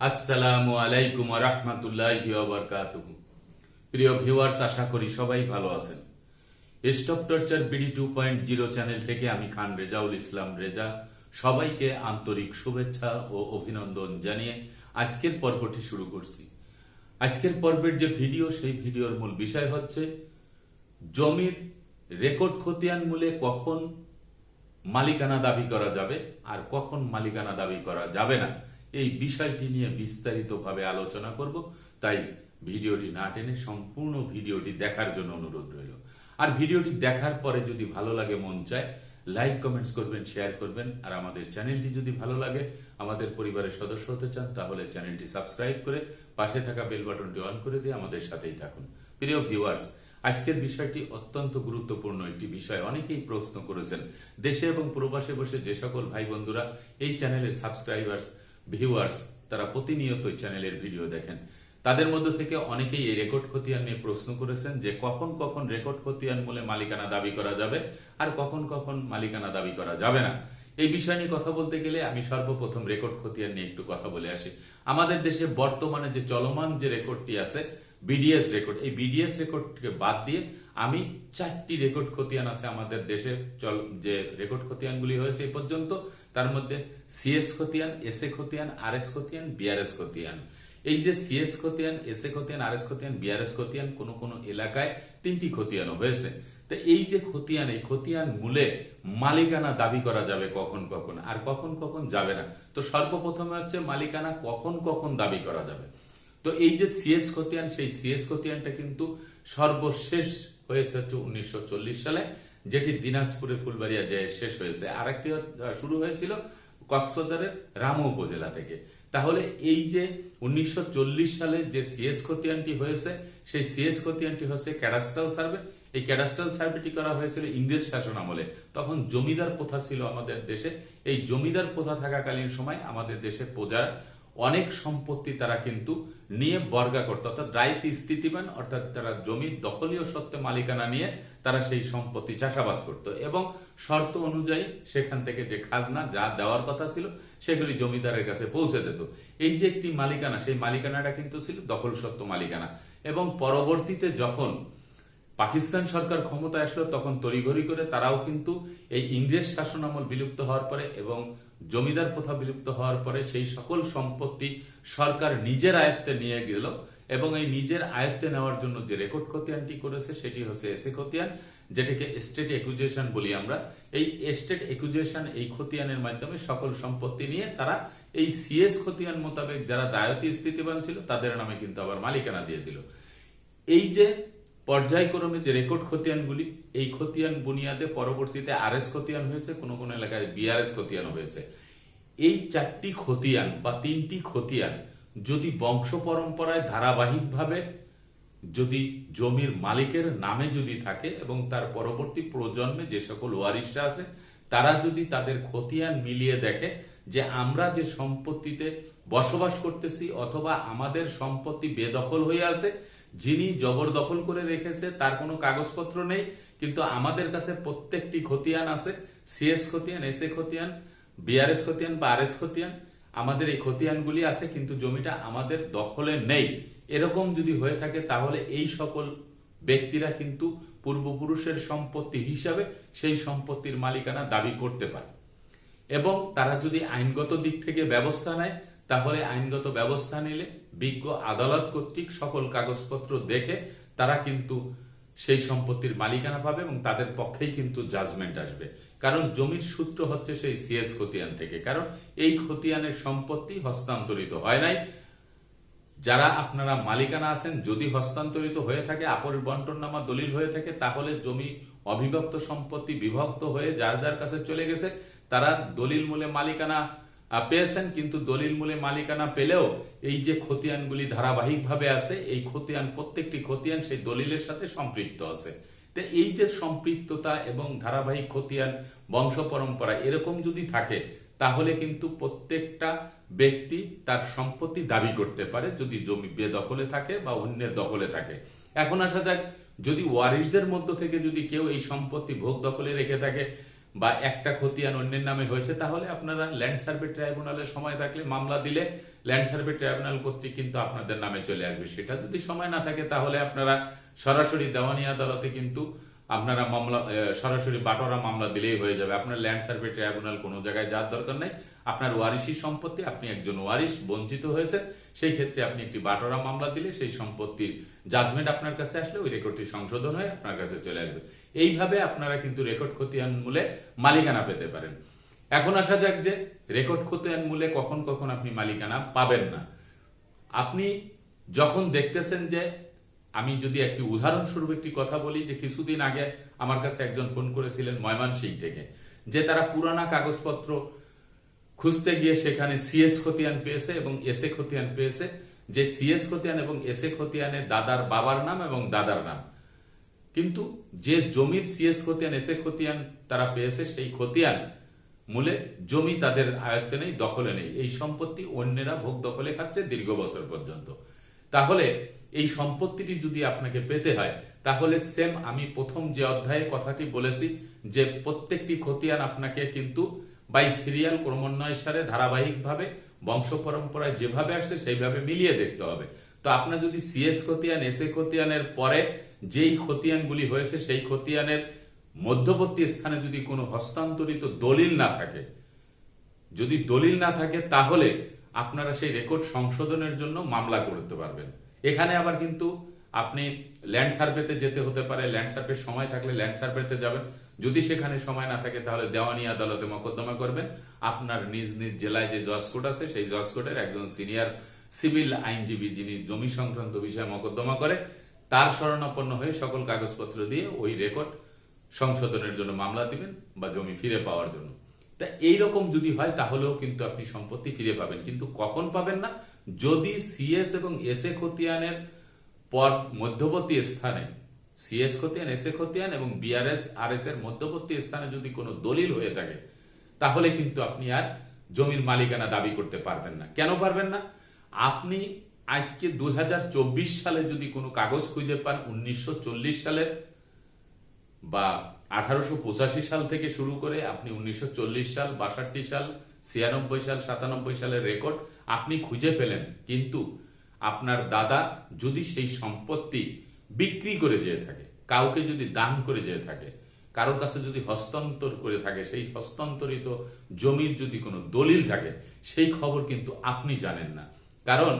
আসসালামু আলাইকুম রহমতুল্লাহ প্রিয় ভিউয়ার্স, আশা করি সবাই ভালো আছেন। Stop torture BD two point zero channel থেকে আমি খান রেজাউল ইসলাম রেজা সবাইকে আন্তরিক শুভেচ্ছা ও অভিনন্দন জানিয়ে আজকের পর্বটি শুরু করছি। আজকের পর্বের যে ভিডিও, সেই ভিডিওর মূল বিষয় হচ্ছে, জমির রেকর্ড খতিয়ান মূলে কখন মালিকানা দাবি করা যাবে আর কখন মালিকানা দাবি করা যাবে না। এই বিষয়টি নিয়ে বিস্তারিতভাবে আলোচনা করব। তাই ভিডিওটি না টেনে সম্পূর্ণ ভিডিওটি দেখার জন্য অনুরোধ রইল। আর ভিডিওটি দেখার পরে যদি ভালো লাগে, মন চায়, লাইক, কমেন্টস করবেন, শেয়ার করবেন। আর আমাদের চ্যানেলটি যদি ভালো লাগে, আমাদের পরিবারের সদস্য হতে চান, তাহলে চ্যানেলটি সাবস্ক্রাইব করে পাশে থাকা বেল বাটনটি অন করে দিয়ে আমাদের সাথেই থাকুন। প্রিয় ভিউয়ার্স, আজকের বিষয়টি অত্যন্ত গুরুত্বপূর্ণ একটি বিষয়। অনেকেই প্রশ্ন করেছেন, দেশে এবং প্রবাসে বসে যে সকল ভাই বন্ধুরা এই চ্যানেলের সাবস্ক্রাইবার্স ভিউয়ার্স তারা প্রতিনিয়ত এই চ্যানেলের ভিডিও দেখেন। তাদের মধ্য থেকে অনেকেই এই রেকর্ড খতিয়ান নিয়ে প্রশ্ন করেছেন যে কখন কখন রেকর্ড খতিয়ান মূলে মালিকানা দাবি করা যাবে আর কখন কখন মালিকানা দাবি করা যাবে না। এই বিষয় নিয়ে কথা বলতে গেলে আমি সর্বপ্রথম রেকর্ড খতিয়ান নিয়ে একটু কথা বলে আসি। আমাদের দেশে বর্তমানে যে চলমান যে রেকর্ডটি আছে বিডিএস রেকর্ড এই বিডিএস রেকর্ডকে বাদ দিয়ে আমি চারটি রেকর্ড খতিয়ান আছে আমাদের দেশে। চল, যে রেকর্ড খতিয়ানগুলি হয়েছে এ পর্যন্ত, তার মধ্যে সিএস খতিয়ান এস এ খতিয়ান আর এস খতিয়ান বিআরএস খতিয়ান। এই যে সিএস খতিয়ান এস এ খতিয়ান আর এস খতিয়ান বিআরএস খতিয়ান, কোন কোন এলাকায় তিনটি খতিয়ানও হয়েছে। তো এই যে খতিয়ান, এই খতিয়ান মূলে মালিকানা দাবি করা যাবে কখন কখন, আর কখন কখন যাবে না। তো সর্বপ্রথমে হচ্ছে মালিকানা কখন কখন দাবি করা যাবে। তো এই যে সিএস খতিয়ান, সেই সিএস খতিয়ানটা কিন্তু সর্বশেষ হয়েছে হচ্ছে উনিশশো সালে, যেটি দিনাজপুরে ফুলবাড়িয়া যে শেষ হয়েছে। আরেকটি শুরু হয়েছিল কক্সবাজারের রামু উপজেলা থেকে। তাহলে এই যে উনিশশো সালে যে সিএস খতিয়ানটি হয়েছে, সেই সিএস খতিয়ানটি হচ্ছে ক্যাডাস্ট্রাল সার্ভে। এই ক্যাডাস্ট্রাল সার্ভেটি করা হয়েছিল ইংরেজ শাসন আমলে। তখন জমিদার প্রথা ছিল আমাদের দেশে। এই জমিদার প্রথা থাকাকালীন সময় আমাদের দেশে প্রজার অনেক সম্পত্তি তারা কিন্তু নিয়ে বর্গা করতো। অর্থাৎ রাইত স্থিতিবান অর্থাৎ তারা জমির দখলীয় সত্ত্বে মালিকানা নিয়ে তারা সেই সম্পত্তি চাষাবাদ করত এবং শর্ত অনুযায়ী সেখান থেকে যে খাজনা যা দেওয়ার কথা ছিল, সেগুলি জমিদারের কাছে পৌঁছে দিত। এই যে একটি মালিকানা, সেই মালিকানাটা কিন্তু ছিল দখল সত্ত্ব মালিকানা। এবং পরবর্তীতে যখন পাকিস্তান সরকার ক্ষমতায় আসলো, তখন তড়িঘড়ি করে তারাও কিন্তু এই ইংরেজ শাসনামল বিলুপ্ত হওয়ার পরে এবং জমিদার প্রথা বিলুপ্ত হওয়ার পরে সেই সকল সম্পত্তি সরকার নিজের আয়ত্তে নিয়ে গেল এবং এই নিজের আয়ত্তে নেওয়ার জন্য যে রেকর্ড খতিয়ানটি করেছে সেটি হচ্ছে এসে খতিয়ান, যেটাকে স্টেট একুজেশন বলি আমরা। এই স্টেট একুজেশন এই খতিয়ানের মাধ্যমে সকল সম্পত্তি নিয়ে তারা এই সিএস খতিয়ান মোতাবেক যারা দায়তী স্থিতিবান ছিল, তাদের নামে কিন্তু আবার মালিকানা দিয়ে দিল। এই যে পর্যায়ক্রমে যে রেকর্ড খতিয়ানগুলি, এই খতিয়ান বুনিয়াদে পরবর্তীতে আরএস খতিয়ান হয়েছে, কোন কোন এলাকায় বিআরএস খতিয়ান হয়েছে। এই চারটি খতিয়ান বা তিনটি খতিয়ান যদি বংশ পরম্পরায় ধারাবাহিকভাবে যদি জমির মালিকের নামে যদি থাকে এবং তার পরবর্তী প্রজন্মে যে সকল ওয়ারিশরা আছে, তারা যদি তাদের খতিয়ান মিলিয়ে দেখে যে আমরা যে সম্পত্তিতে বসবাস করতেছি অথবা আমাদের সম্পত্তি বেদখল হয়ে আছে যিনি জবরদখল করে রেখেছে, তার কোনো কাগজপত্র নেই, কিন্তু আমাদের কাছে প্রত্যেকটি খতিয়ান আছে, সিএস খতিয়ান এস এ খতিয়ান, বিআরএস খতিয়ান বা আর এস খতিয়ান। আমাদের এই খতিয়ানগুলি আছে, কিন্তু জমিটা আমাদের দখলে নেই। এরকম যদি হয়ে থাকে, তাহলে এই সকল ব্যক্তিরা কিন্তু পূর্বপুরুষের সম্পত্তি হিসাবে সেই সম্পত্তির মালিকানা দাবি করতে পারে। এবং তারা যদি আইনগত দিক থেকে ব্যবস্থা নেয় তাহলে আইনগত ব্যবস্থা নিলে বিজ্ঞ আদালত কর্তৃক সকল কাগজপত্র দেখে তারা কিন্তু সেই সম্পত্তির মালিকানা পাবে এবং তাদের পক্ষেই কিন্তু জাজমেন্ট আসবে। কারণ জমির সূত্র হচ্ছে সেই সিএস খতিয়ান থেকে। কারণ এই খতিয়ানের সম্পত্তি হস্তান্তরিত হয় নাই। যারা আপনারা মালিকানা আছেন, যদি হস্তান্তরিত হয়ে থাকে আপোষ বন্টন নামা দলিল হয়ে থাকে, তাহলে জমি অবিভক্ত সম্পত্তি বিভক্ত হয়ে যার যার কাছে চলে গেছে, তারা দলিল মূলে মালিকানা পেয়েছেন কিন্তু দলিল মূলে মালিকানা পেলেও এই যে খতিয়ানগুলি ধারাবাহিকভাবে আছে, এই খতিয়ান, প্রত্যেকটি খতিয়ান সেই দলিলের সাথে সম্পৃক্ত আছে। তো এই যে সম্পৃক্ততা এবং ধারাবাহিক খতিয়ান, বংশ পরম্পরা এরকম যদি থাকে, তাহলে কিন্তু প্রত্যেকটা ব্যক্তি তার সম্পত্তি দাবি করতে পারে, যদি জমি বেদখলে থাকে বা অন্যের দখলে থাকে। এখন আসা যাক, যদি ওয়ারিশদের মধ্য থেকে যদি কেউ এই সম্পত্তি ভোগ দখলে রেখে থাকে বা একটা খতিয়ান অন্যের নামে হয়েছে, তাহলে আপনারা ল্যান্ড সার্ভে ট্রাইব্যুনালের সময় থাকলে মামলা দিলে ল্যান্ড সার্ভে ট্রাইব্যুনাল কর্তৃক কিন্তু আপনাদের নামে চলে আসবে। সেটা যদি সময় না থাকে, তাহলে আপনারা সরাসরি দেওয়ানি আদালতে কিন্তু আপনারা মামলা সরাসরি বাটোরা মামলা দিলেই হয়ে যাবে। আপনার ল্যান্ড সার্ভে ট্রাইব্যুনাল কোনো জায়গায় যাওয়ার দরকার নেই। আপনার ওয়ারিশি সম্পত্তি, আপনি একজন ওয়ারিশ বঞ্চিত হয়েছে সেই ক্ষেত্রে আপনি একটি বাটোরা মামলা দিলে সেই সম্পত্তির জাজমেন্ট আপনার কাছে আসলে ওই রেকর্ডটি সংশোধন হয়ে আপনার কাছে চলে আসবে। এইভাবে আপনারা কিন্তু রেকর্ড খতিয়ান মূলে মালিকানা পেতে পারেন। এখন আসা যাক যে রেকর্ড খতিয়ান মূলে কখন কখন আপনি মালিকানা পাবেন না। আপনি যখন দেখতেছেন যে আমি যদি একটি উদাহরণস্বরূপ একটি কথা বলি যে কিছুদিন আগে আমার কাছে একজন ফোন করেছিলেন ময়মনসিং থেকে, যে তারা পুরানা কাগজপত্র খুঁজতে গিয়ে সেখানে সিএস খতিয়ান পেয়েছে এবং এসএ খতিয়ান পেয়েছে, যে সিএস খতিয়ান এবং এসএ খতিয়ানে দাদার বাবার নাম এবং দাদার নাম। কিন্তু যে জমির সিএস খতিয়ান এসএ খতিয়ান তারা পেয়েছে, সেই খতিয়ান মূলে জমি তাদের আয়ত্তে নেই, দখলে নেই। এই সম্পত্তি অন্যেরা ভোগ দখলে খাচ্ছে দীর্ঘ বছর পর্যন্ত। তাহলে এই সম্পত্তিটি যদি আপনাকে পেতে হয়, তাহলে সেম আমি প্রথম যে অধ্যায়ে কথাটি বলেছি যে প্রত্যেকটি খতিয়ান আপনাকে কিন্তু বাই সিরিয়াল ক্রমান্বয় সারে ধারাবাহিকভাবে বংশ পরম্পরায় যেভাবে আসছে সেইভাবে মিলিয়ে দেখতে হবে। তো আপনার যদি সিএস খতিয়ান এস এ খতিয়ানের পরে যেই খতিয়ানগুলি হয়েছে, সেই খতিয়ানের মধ্যবর্তী স্থানে যদি কোনো হস্তান্তরিত দলিল না থাকে, যদি দলিল না থাকে, তাহলে আপনারা সেই রেকর্ড সংশোধনের জন্য মামলা করতে পারবেন। এখানে আবার কিন্তু আপনি ল্যান্ড সার্ভেতে যেতে হতে পারে ল্যান্ড সার্ভে সময় থাকলে ল্যান্ড সার্ভেতে যাবেন। যদি সেখানে সময় না থাকে তাহলে দেওয়ানি আদালতে মকদ্দমা করবেন। আপনার নিজ নিজ জেলায় যে জজ কোর্ট আছে, সেই জজ কোর্টের একজন সিনিয়র সিভিল আইনজীবী যিনি জমি সংক্রান্ত বিষয়ে মকদ্দমা করে, তার শরণাপন্ন হয়ে সকল কাগজপত্র দিয়ে ওই রেকর্ড সংশোধনের জন্য মামলা দিবেন বা জমি ফিরে পাওয়ার জন্য। তা এইরকম যদি হয়, তাহলেও কিন্তু আপনি সম্পত্তি ফিরে পাবেন। কিন্তু কখন পাবেন না? যদি সিএস এবং এসএ খতিয়ানের পর মধ্যবর্তী স্থানে সিএস খতিয়ান এসএ খতিয়ান এবং বিআরএস আর এস এর মধ্যবর্তী স্থানে যদি কোনো দলিল হয়ে থাকে, তাহলে কিন্তু আপনি আর জমির মালিকানা দাবি করতে পারবেন না। কেন পারবেন না? আপনি আজকে দুই হাজার চব্বিশ সালে যদি কোনো কাগজ খুঁজে পান, উনিশশো চল্লিশ সালের বা আঠারোশো পঁচাশি সাল থেকে শুরু করে আপনি উনিশশো চল্লিশ সাল, বাষট্টি সাল, ছিয়ানব্বই সাল, সাতানব্বই সালের রেকর্ড আপনি খুঁজে পেলেন। কিন্তু আপনার দাদা যদি সেই সম্পত্তি বিক্রি করে যেয়ে থাকে, কাউকে যদি দান করে যেয়ে থাকে, কারোর কাছে যদি হস্তান্তর করে থাকে, সেই হস্তান্তরিত জমির যদি কোনো দলিল থাকে, সেই খবর কিন্তু আপনি জানেন না। কারণ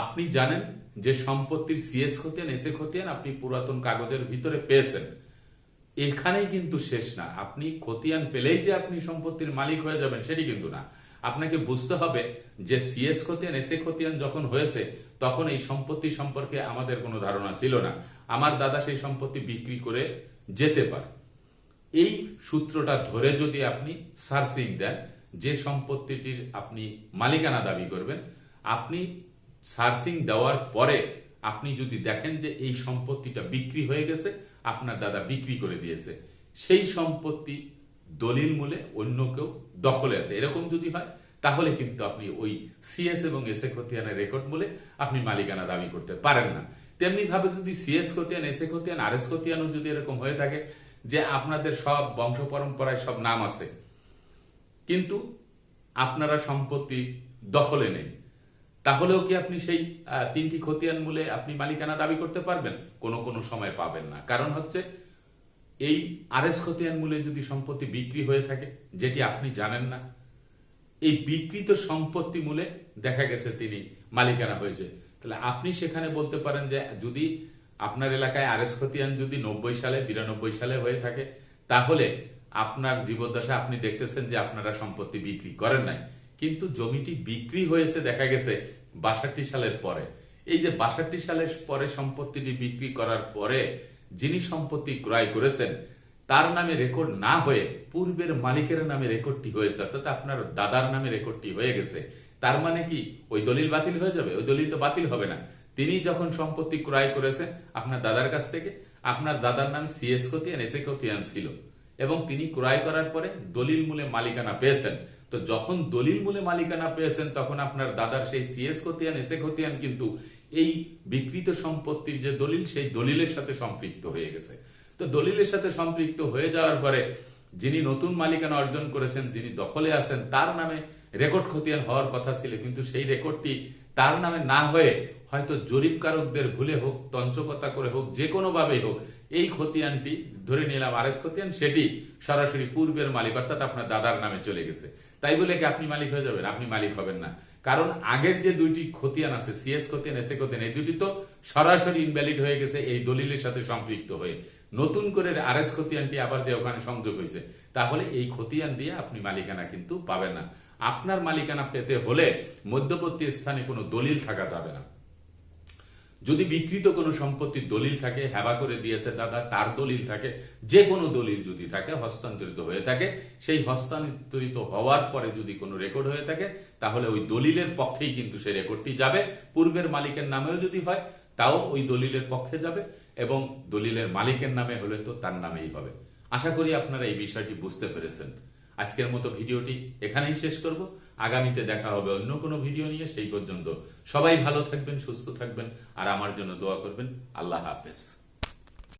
আপনি জানেন যে সম্পত্তির সিএস খতিয়ান এসে খতিয়ান আপনি পুরাতন কাগজের ভিতরে পেয়েছেন। এখানেই কিন্তু শেষ না। আপনি খতিয়ান পেলেই যে আপনি সম্পত্তির মালিক হয়ে যাবেন, সেটি কিন্তু না। আপনাকে বুঝতে হবে যে সিএস খতিয়ান এসএ খতিয়ান যখন হয়েছে, তখন এই সম্পত্তি সম্পর্কে আমাদের কোনো ধারণা ছিল না। আমার দাদা সেই সম্পত্তি বিক্রি করে যেতে পারে। এই সূত্রটা ধরে যদি আপনি সার্চিং দেন, যে সম্পত্তিটির আপনি মালিকানা দাবি করবেন, আপনি সার্চিং দেওয়ার পরে আপনি যদি দেখেন যে এই সম্পত্তিটা বিক্রি হয়ে গেছে, আপনার দাদা বিক্রি করে দিয়েছে, সেই সম্পত্তি দলিল মূলে অন্য কেউ দখলে আছে। এরকম যদি হয়, তাহলে কিন্তু আপনি ওই সিএস এবং এসএ খতিয়ানের রেকর্ড মূলে আপনি মালিকানা দাবি করতে পারেন না। তেমনি ভাবে যদি সিএস খতিয়ান এসএ খতিয়ান আর এস খতিয়ানও যদি এরকম হয়ে থাকে যে আপনাদের সব বংশ পরম্পরায় সব নাম আছে, কিন্তু আপনারা সম্পত্তি দখলে নেই তাহলেও কি আপনি সেই তিনটি খতিয়ান মূলে আপনি মালিকানা দাবি করতে পারবেন? কোনো কোনো সময় পাবেন না। কারণ হচ্ছে, এই আরএস খতিয়ান মূলে যদি সম্পত্তি বিক্রি হয়ে থাকে, যেটি আপনি জানেন না, এই বিকৃত সম্পত্তি মূলে দেখা গেছে তিনি মালিকানা হয়েছে। তাহলে আপনি সেখানে বলতে পারেন যে, যদি আপনার এলাকায় আরএস খতিয়ান যদি নব্বই সালে, বিরানব্বই সালে হয়ে থাকে, তাহলে আপনার জীবদ্দশা আপনি দেখতেছেন যে আপনারা সম্পত্তি বিক্রি করেন নাই। কিন্তু জমিটি বিক্রি হয়েছে, দেখা গেছে, বাষট্টি সালের পরে। এই যে বাষট্টি সালের পরে সম্পত্তিটি বিক্রি করার পরে যিনি সম্পত্তি ক্রয় করেছেন, তার নামে রেকর্ড না হয়ে পূর্বের মালিকের নামে রেকর্ডটি হয়েছে, অর্থাৎ আপনার দাদার নামে রেকর্ডটি হয়ে গেছে। তার মানে কি, ওই দলিল বাতিল হয়ে যাবে? ওই দলিল তো বাতিল হবে না। তিনি যখন সম্পত্তি ক্রয় করেছেন, আপনার দাদার কাছ থেকে, আপনার দাদার নাম সিএস খতিয়ান এসএ খতিয়ান ছিল। এবং তিনি ক্রয় করার পরে দলিল মূলে মালিকানা পেয়েছেন। তো যখন দলিল মূলে মালিকানা পেয়েছেন, তখন আপনার দাদার সেই সিএস খতিয়ান এসে খতিয়ান কিন্তু এই বিকৃত সম্পত্তির যে দলিল, সেই দলিলের সাথে সম্পৃক্ত হয়ে গেছে। তো দলিলের সাথে সম্পৃক্ত হয়ে যাওয়ার পরে যিনি নতুন মালিকানা অর্জন করেছেন, যিনি দখলে আছেন, তার নামে রেকর্ড খতিয়ান হওয়ার কথা ছিল, কিন্তু সেই রেকর্ডটি তার নামে না হয়ে হয়তো জরিপকারকদের ভুলে হোক, তঞ্চকতা করে হোক, যে কোনো ভাবেই হোক, এই খতিয়ানটি ধরে নিলাম আরএস খতিয়ান, সেটি সরাসরি পূর্বের মালিক, অর্থাৎ আপনার দাদার নামে চলে গেছে। তাই বলে কি আপনি মালিক হয়ে যাবেন? আপনি মালিক হবেন না। কারণ আগের যে দুইটি খতিয়ান আছে, সিএস খতিয়ান, এসএ খতিয়ান, এই দুটি তো সরাসরি ইনভ্যালিড হয়ে গেছে, এই দলিলের সাথে সম্পৃক্ত হয়ে। নতুন করে আরএস খতিয়ানটি আবার যে ওখানে সংযোগ হয়েছে, তাহলে এই খতিয়ান দিয়ে আপনি মালিকানা কিন্তু পাবেন না। আপনার মালিকানা পেতে হলে মধ্যবর্তী স্থানে কোনো দলিল থাকা যাবে না। যদি বিকৃত কোনো সম্পত্তির দলিল থাকে, হেবা করে দিয়েছে দাদা, তার দলিল থাকে, যে কোনো দলিল যদি থাকে, হস্তান্তরিত হয়ে থাকে, সেই হস্তান্তরিত হওয়ার পরে যদি কোনো রেকর্ড হয়ে থাকে, তাহলে ওই দলিলের পক্ষেই কিন্তু সেই রেকর্ডটি যাবে। পূর্বের মালিকের নামেও যদি হয়, তাও ওই দলিলের পক্ষে যাবে এবং দলিলের মালিকের নামে হলে তো তার নামেই হবে। আশা করি আপনারা এই বিষয়টি বুঝতে পেরেছেন। আজকের মতো ভিডিওটি এখানেই শেষ করব। আগামীতে দেখা হবে অন্য কোনো ভিডিও নিয়ে, সেই পর্যন্ত সবাই ভালো থাকবেন, সুস্থ থাকবেন, আর আমার জন্য দোয়া করবেন। আল্লাহ হাফেজ।